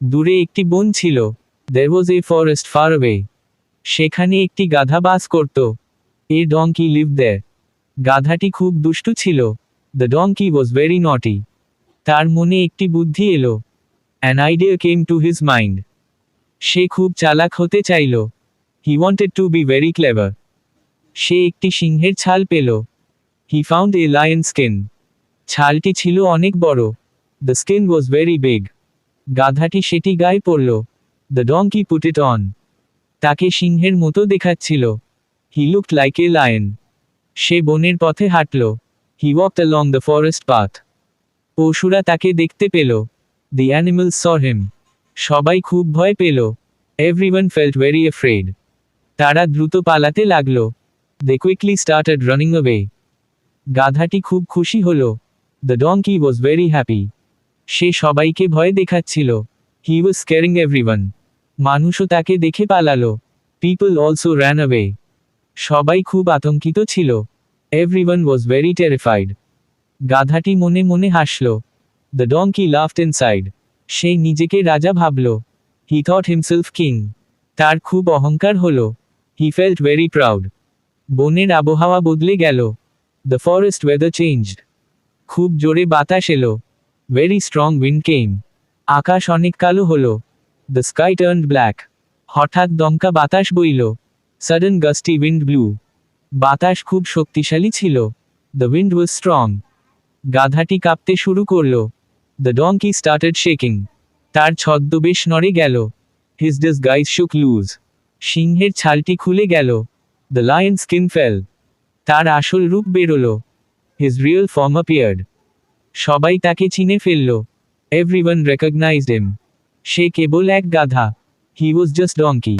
দূরে একটি বন ছিল। There was a forest far away সেখানে একটি গাধা বাস করত। এ ডঙ্কি লিভ দেয় গাধাটি খুব দুষ্টু ছিল। দ্য ডঙ্কি ওয়াজ ভেরি নটি তার মনে একটি বুদ্ধি এলো। An idea came to his mind সে খুব চালাক হতে চাইল। He wanted to be very clever সে একটি সিংহের ছাল পেল। He found a lion skin ছালটি ছিল অনেক বড়। The skin was very big গাধাটি সেটি গায়ে পড়ল। The donkey put it on তাকে সিংহের মতো দেখাচ্ছিল। He looked like a lion সে বনের পথে হাঁটল। He walked along the forest path পশুরা তাকে দেখতে পেল। দি অ্যানিমাল স হিম সবাই খুব ভয় পেল। এভরিওয়ান ফেল্ট ভেরি এফ্রেড তারা দ্রুত পালাতে লাগল। They quickly started running away গাধাটি খুব খুশি হলো। The donkey was very happy সে সবাইকে ভয় দেখাচ্ছিল। হি ওয়াজ স্কেরিং এভরিওয়ান মানুষও তাকে দেখে পালালো। পিপল অলসো র্যান অ্যাওয়ে সবাই খুব আতঙ্কিত ছিল। এভরিওয়ান ওয়াজ ভেরি টেরিফাইড গাধাটি মনে মনে হাসল। দ্য ডঙ্কি লাফট ইনসাইড সে নিজেকে রাজা ভাবল। হি থট হিমসেলফ কিং তার খুব অহংকার হলো। হি ফেল্ট ভেরি প্রাউড বনের আবহাওয়া বদলে গেল। দ্য ফরেস্ট ওয়েদার চেঞ্জড খুব জোরে বাতাস এলো। ভেরি স্ট্রং উইন্ড কেম আকাশ অনেক কালো হলো। দ্য স্কাই টার্নড ব্ল্যাক হঠাৎ দমকা বাতাস বইল। সাডেন গাস্টি উইন্ড ব্লু বাতাস খুব শক্তিশালী ছিল। দ্য উইন্ড ওয়াজ স্ট্রং গাধাটি কাঁপতে শুরু করল। দ্য ডঙ্কি স্টার্টেড শেকিং তার ছদ্মবেশ নড়ে গেল। His disguise shook loose সিংহের ছালটি খুলে গেল। দ্য লায়ন স্কিন ফেল তার আসল রূপ বেরোলো। হিজ রিয়েল ফর্ম অ্যাপিয়ার্ড সবাই তাকে চিনে ফেলল। এভরিওয়ান রেকগনাইজড হিম সে কেবল এক গাধা। হি ওয়াজ জাস্ট ডঙ্কি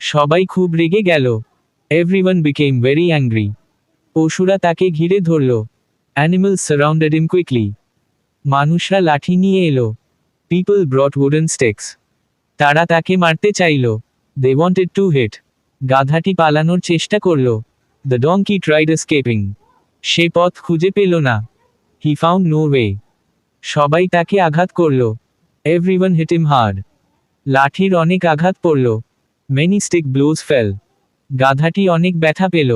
সবাই খুব রেগে গেল। এভরিওয়ান বিকেম ভেরি অ্যাংরি পশুরা তাকে ঘিরে ধরল। অ্যানিমালস সারাউন্ডেড হিম কুইকলি মানুষরা লাঠি নিয়ে এলো। পিপল ব্রট উডেন স্টেক্স তারা তাকে মারতে চাইল। দে ওয়ান্টেড টু হিট গাধাটি পালানোর চেষ্টা করল। দ্য ডঙ্কি ট্রাইড এস্কেপিং সে পথ খুঁজে পেল না। হি ফাউন্ড নো ওয়ে সবাই তাকে আঘাত করল। এভরিওয়ান হিট ইম হার্ড লাঠির অনেক আঘাত পড়ল। মেনি স্টিক ব্লোজ ফেল গাধাটি অনেক ব্যথা পেল।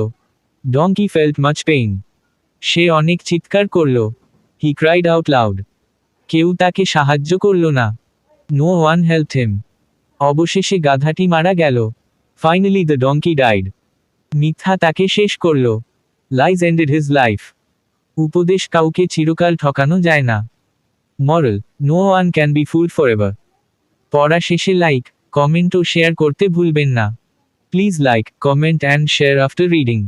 ডঙ্কি ফেল্ট মাচ পেইন সে অনেক চিৎকার করল। হি ক্রাইড আউট লাউড কেউ তাকে সাহায্য করল না। নো ওয়ান হেল্প হিম অবশেষে গাধাটি মারা গেল। ফাইনালি দ্য ডঙ্কি ডাইড মিথ্যা তাকে শেষ করল। লাইজ এন্ডেড হিজ লাইফ উপদেশ কাউকে চিরকাল ঠকানো যায় না। Moral no one can be fool forever পড়া শেষে লাইক কমেন্ট ও শেয়ার করতে ভুলবেন না। Please like comment and share after reading